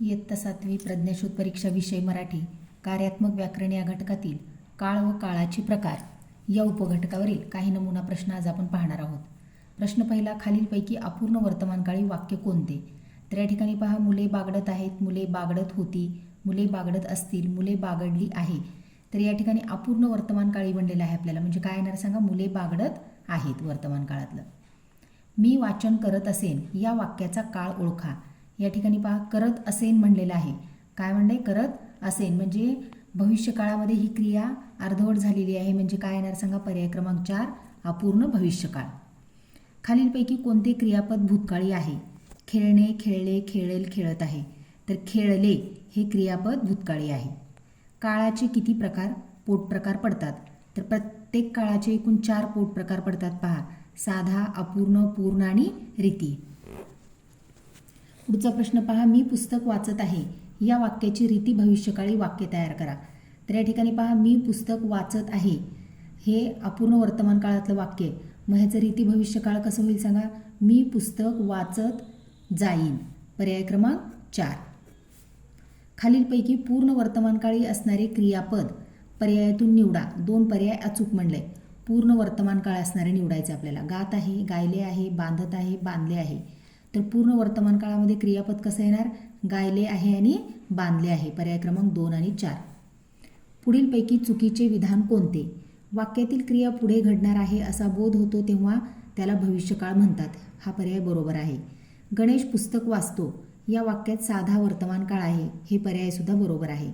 इयत्ता सातवी प्रज्ञाशोध परीक्षा विषय मराठी कार्यात्मक व्याकरण या घटकातील काळ व काळाचे प्रकार या उपघटकावरील काही नमुना प्रश्न आज आपण पाहणार आहोत. प्रश्न पहिला खालीलपैकी अपूर्ण वर्तमानकाळी वाक्य कोणते? तर या ठिकाणी पहा मुले बागडत आहेत मुले बागडत होती मुले बागडत असतील मुले बागडली आहे. तर या ठिकाणी अपूर्ण वर्तमानकाळी बनलेलं आहे आपल्याला. म्हणजे काय येणार सांगा? मुले बागडत आहेत वर्तमान काळातलं मी वाचन करत असेन या वाक्याचा काळ ओळखा. या ठिकाणी पहा करत असेन म्हणलेलं आहे. काय म्हणणे करत असेन. म्हणजे भविष्यकाळामध्ये ही क्रिया अर्धवट झालेली आहे. म्हणजे काय येणार सांगा? पर्याय क्रमांक चार अपूर्ण भविष्यकाळ खालीलपैकी कोणते क्रियापद भूतकाळी आहे? खेळणे खेळले खेळेल खेळत आहे. तर खेळले हे क्रियापद भूतकाळी आहे. काळाचे किती प्रकार? पोट प्रकार पडतात. तर प्रत्येक काळाचे एकूण चार पोट प्रकार पडतात पहा. साधा अपूर्ण पूर्ण आणि रीती. पुढचा प्रश्न पहा मी पुस्तक वाचत आहे. या वाक्याची रीती भविष्यकाळी वाक्य तयार करा. तर या ठिकाणी पहा मी पुस्तक वाचत आहे. हे अपूर्ण वर्तमान काळातलं वाक्य आहे. मग ह्याचं रीती भविष्यकाळ कसं होईल सांगा? मी पुस्तक वाचत जाईन. पर्याय क्रमांक चार. खालीलपैकी पूर्ण वर्तमानकाळी असणारे क्रियापद पर्यायातून निवडा. दोन पर्याय अचूक म्हणले. पूर्ण वर्तमान काळ असणारे निवडायचे आपल्याला. गात आहे गायले आहे बांधत आहे बांधले आहे. तर पूर्ण वर्तमान काळामध्ये क्रियापद कसं येणार? गायले आहे आणि बांधले आहे. पर्याय क्रमांक दोन आणि चार. पुढीलपैकी चुकीचे विधान कोणते? वाक्यातील क्रिया पुढे घडणार आहे असा बोध होतो तेव्हा त्याला भविष्यकाळ म्हणतात. हा पर्याय बरोबर आहे. गणेश पुस्तक वाचतो. या वाक्यात साधा वर्तमान काळ आहे. हे पर्यायसुद्धा बरोबर आहे.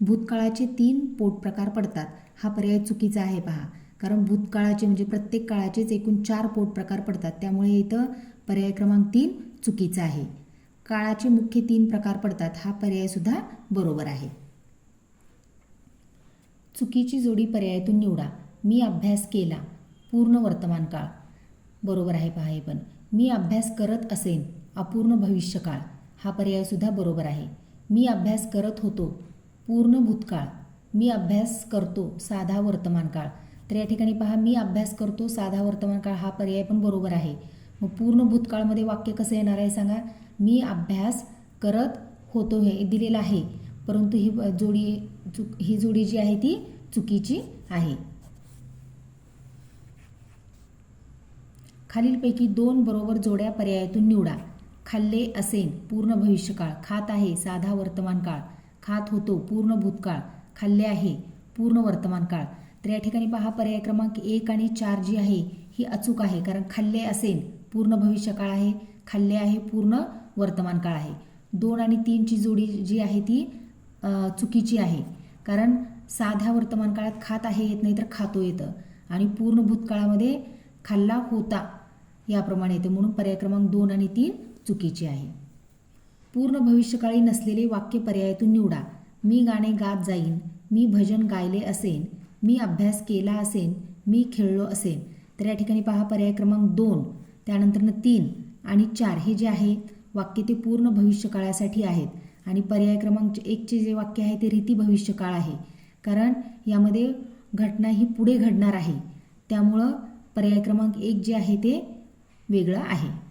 भूतकाळाचे तीन पोट प्रकार पडतात. हा पर्याय चुकीचा आहे पहा. कारण भूतकाळाचे म्हणजे प्रत्येक काळाचेच एकूण चार पोट प्रकार पडतात. त्यामुळे इथं पर्याय क्रमांक तीन चुकीचा आहे. काळाचे मुख्य तीन प्रकार पडतात. हा पर्यायसुद्धा बरोबर आहे. चुकीची जोडी पर्यायातून निवडा. मी अभ्यास केला. पूर्ण वर्तमान काळ. बरोबर आहे पहा हे पण. मी अभ्यास करत असेन. अपूर्ण भविष्यकाळ हा पर्यायसुद्धा बरोबर आहे. मी अभ्यास करत होतो. पूर्ण भूतकाळ. मी अभ्यास करतो. साधा वर्तमान काळ. तर या ठिकाणी पहा मी अभ्यास करतो. साधा वर्तमान काळ हा पर्याय पण बरोबर आहे. मग पूर्ण भूतकाळमध्ये वाक्य कसं येणार आहे सांगा. मी अभ्यास करत होतो हे दिलेलं आहे. परंतु ही जोडी चुक ही जोडी जी आहे ती चुकीची आहे. खालीलपैकी दोन बरोबर जोड्या पर्यायातून निवडा. खाल्ले असेन पूर्ण भविष्यकाळ. खात आहे साधा वर्तमान काळ. खात होतो पूर्ण भूतकाळ. खाल्ले आहे पूर्ण वर्तमान काळ. तर या ठिकाणी पहा पर्याय क्रमांक एक आणि चार जी आहे ही अचूक आहे. कारण खाल्ले असेन पूर्ण भविष्यकाळ आहे खाल्ले आहे पूर्ण वर्तमान काळ आहे. दोन आणि तीनची जोडी जी आहे ती चुकीची आहे. कारण साध्या वर्तमान काळात खात आहे येत नाही तर खातो येतं. आणि पूर्ण भूतकाळामध्ये खाल्ला होता याप्रमाणे येते. म्हणून पर्याय क्रमांक दोन आणि तीन चुकीचे आहे. पूर्ण भविष्यकाळी नसलेले वाक्य पर्यायातून निवडा. मी गाणे गात जाईन मी भजन गायले असेन मी अभ्यास केला असेन मी खेळलो असेन. तर या ठिकाणी पहा पर्याय क्रमांक दोन. त्यानंतरनं तीन आणि चार हे जे आहे वाक्य ते पूर्ण भविष्यकाळासाठी आहेत. आणि पर्याय क्रमांक एकचे जे वाक्य आहे ते रीती भविष्यकाळ आहे. कारण यामध्ये घटना ही पुढे घडणार आहे. त्यामुळं पर्याय क्रमांक एक जे आहे ते वेगळं आहे.